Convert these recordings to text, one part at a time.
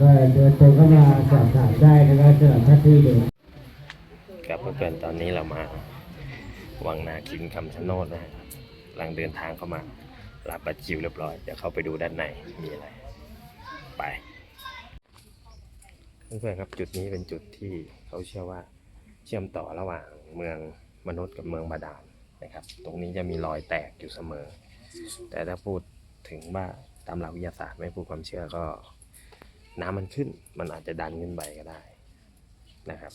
ก็เดินตรงเข้ามาสอบถามได้นะครับสำหรับท่านที่เดินครับเพื่อนๆตอนนี้เรามาวังนาคินคำชะโนดนะฮะกำลังเดินทางเข้ามารับบัตรคิวเรียบร้อยเดี๋ยวเข้าไปดูด้านในมีอะไร ไปเพื่อนๆครับจุดนี้เป็นจุดที่เขาเชื่อว่าเชื่อมต่อระหว่างเมืองมนุษย์กับเมืองบาดาลนะครับ ตรงนี้จะมีรอยแตกอยู่เสมอ แต่ถ้าพูดถึงว่าตามหลักวิทยาศาสตร์ไม่พูดความเชื่อก็ น้ำมันขึ้น มันอาจจะดันขึ้นไปก็ได้นะครับ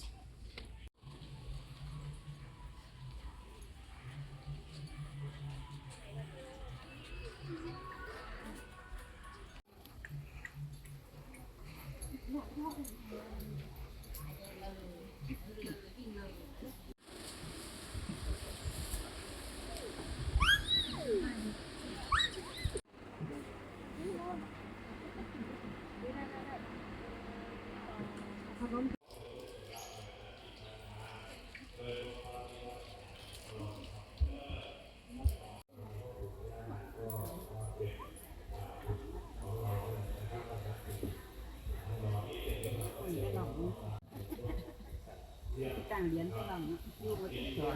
ต่างเรียญฝรั่งอยู่มาติดต่อ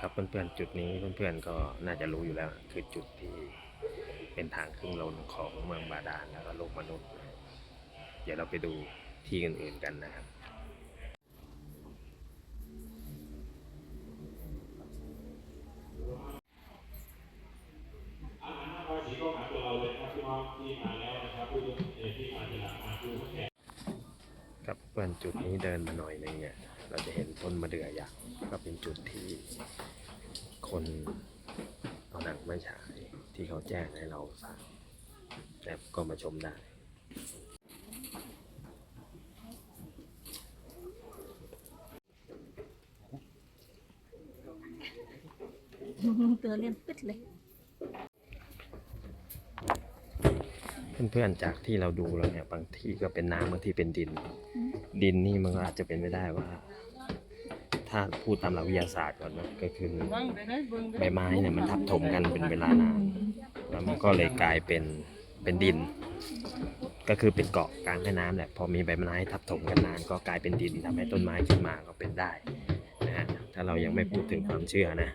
ครับเพื่อนๆจุดนี้เพื่อนๆก็น่าจะรู้อยู่แล้ว คือจุดที่เป็นทางขึ้นลงของเมืองบาดาลแล้วก็โลกมนุษย์ เดี๋ยวเราไปดูที่อื่นๆกันนะครับ ครับเพื่อนจุดนี้เดินมาหน่อยนึงเนี่ย เราจะเห็นต้นมะเดื่อยักษ์ก็เป็นจุดที่คนเอาหนังมาฉายที่เขาแจ้งให้เราทราบแล้วก็มาชมได้เตือเรียนปิดเลย เพื่อนๆจากที่เราดูแล้วเนี่ยบางที่ก็เป็นน้ำบางที่เป็นดิน ดินนี่มันก็อาจจะเป็นไม่ได้ว่า ถ้าพูดตามหลักวิทยาศาสตร์ก่อนนะก็คือใบไม้เนี่ยมันทับถมกันเป็นเวลานานแล้วมันก็เลยกลายเป็นเป็นดิน ก็คือเป็นเกาะกลางแม่น้ำแหละพอมีใบไม้ทับถมกันนาน ก็กลายเป็นดินทำให้ต้นไม้ขึ้นมาก็เป็นได้นะฮะถ้าเรายังไม่พูดถึงความเชื่อนะ